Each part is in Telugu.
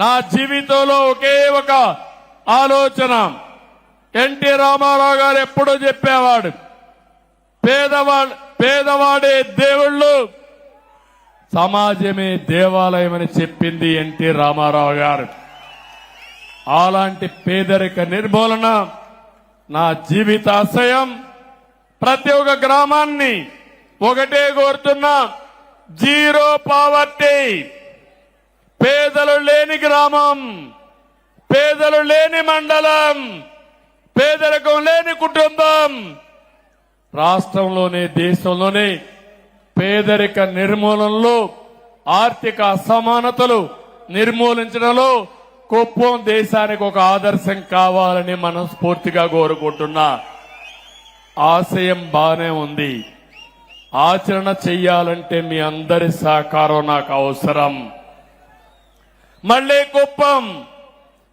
నా జీవితంలో ఒకే ఒక ఆలోచన. ఎన్టీ రామారావు గారు ఎప్పుడూ చెప్పేవాడు పేదవాడు పేదవాడే దేవుళ్ళు సమాజమే దేవాలయం అని చెప్పింది ఎన్టీ రామారావు గారు. అలాంటి పేదరిక నిర్మూలన నా జీవితాశయం. ప్రతి ఒక్క గ్రామాన్ని ఒకటే కోరుతున్నా జీరో పావర్టీ. పేదలు లేని గ్రామం పేదలు లేని మండలం పేదరికం లేని కుటుంబం. రాష్ట్రంలోనే దేశంలోనే పేదరిక నిర్మూలనలో ఆర్థిక అసమానతలు నిర్మూలించడంలో కుప్పం దేశానికి ఒక ఆదర్శం కావాలని మనస్ఫూర్తిగా కోరుకుంటున్నా. ఆశయం బానే ఉంది. ఆచరణ చెయ్యాలంటే మీ అందరి సహకారం నాకు అవసరం. మళ్ళీ కుప్పం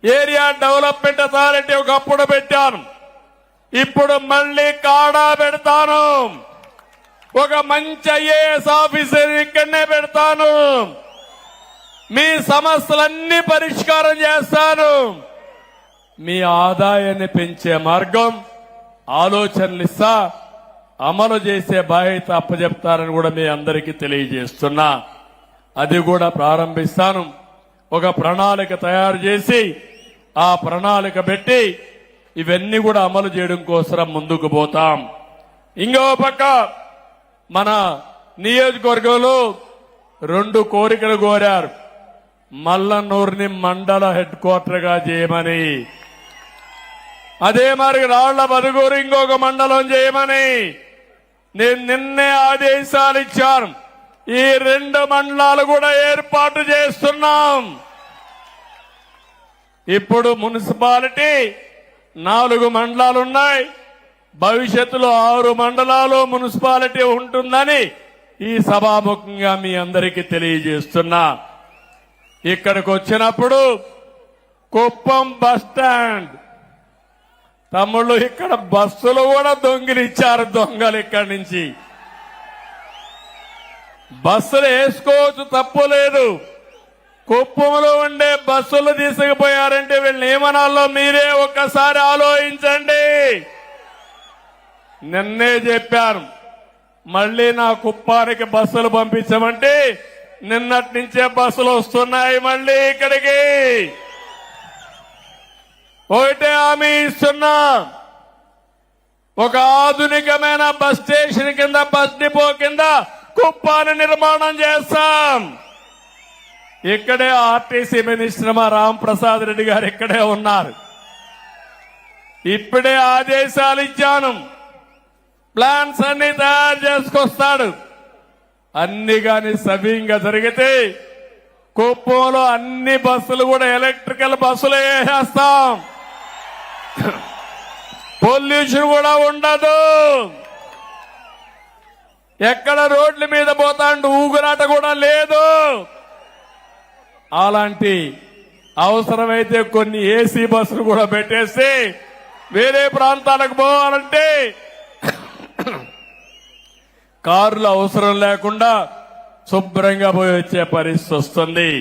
ఏరియా డెవలప్మెంట్ అథారిటీ ఒకప్పుడు పెట్టాను. ఇప్పుడు మళ్ళీ కాడా పెడతాను. ఒక మంచి ఐఏఎస్ ఆఫీసర్ ఇక్కడనే పెడతాను. మీ సమస్యలన్నీ పరిష్కారం చేస్తాను. మీ ఆదాయాన్ని పెంచే మార్గం ఆలోచనలు ఇస్తా అమలు చేసే బాధ్యత అప్పచెప్తారని కూడా మీ అందరికీ తెలియజేస్తున్నా. అది కూడా ప్రారంభిస్తాను. ఒక ప్రణాళిక తయారు చేసి ఆ ప్రణాళిక పెట్టి ఇవన్నీ కూడా అమలు చేయడం కోసం ముందుకు పోతాం. ఇంకో పక్క మన నియోజకవర్గంలో రెండు కోరికలు కోరారు. మల్లన్నూరుని మండల హెడ్ క్వార్టర్గా చేయమని. అదే మరి రాళ్ళ బదుగూరు ఇంకొక మండలం చేయమని. నేను నిన్నే ఆదేశాలు ఇచ్చాను. ఈ రెండు మండలాలు కూడా ఏర్పాటు చేస్తున్నాం. ఇప్పుడు మున్సిపాలిటీ నాలుగు మండలాలు ఉన్నాయి. భవిష్యత్తులో ఆరు మండలాలు మున్సిపాలిటీ ఉంటుందని ఈ సభాముఖంగా మీ అందరికీ తెలియజేస్తున్నా. ఇక్కడికి వచ్చినప్పుడు కుప్పం బస్ స్టాండ్. తమ్ముళ్ళు ఇక్కడ బస్సులు కూడా దొంగిలిచ్చారు దొంగలు ఇక్కడి నుంచి. బస్సులు వేసుకోవచ్చు తప్పు లేదు. కుప్పంలో ఉండే బస్సులు తీసుకుపోయారంటే వీళ్ళ నియమనాల్లో మీరే ఒక్కసారి ఆలోచించండి. నిన్నే చెప్పారు మళ్ళీ నా కుప్పానికి బస్సులు పంపించమంటే నిన్నటి నుంచే బస్సులు వస్తున్నాయి మళ్ళీ ఇక్కడికి. ఒకటే హామీ ఇస్తున్నా ఒక ఆధునికమైన బస్ స్టేషన్ కింద బస్ డిపో కింద కుప్పాన్ని నిర్మాణం చేస్తాం. ఇక్కడే ఆర్టీసీ మినిస్టర్ మా రామ్ ప్రసాద్ రెడ్డి గారు ఇక్కడే ఉన్నారు. ఇప్పుడే ఆదేశాలు ఇచ్చాను. ప్లాన్స్ అన్ని తయారు చేసుకొస్తాడు. అన్ని గాని సవ్యంగా జరిగితే కుప్పంలో అన్ని బస్సులు కూడా ఎలక్ట్రికల్ బస్సులు వేసేస్తాం. పొల్యూషన్ కూడా ఉండదు. ఎక్కడ రోడ్ల మీద పోతాండు? ఊగురాట కూడా లేదు. అలాంటి అవసరమైతే కొన్ని ఏసీ బస్సులు కూడా పెట్టేసి వేరే ప్రాంతాలకు పోవాలంటే కారులు అవసరం లేకుండా శుభ్రంగా పోయి వచ్చే పరిస్థితి వస్తుంది.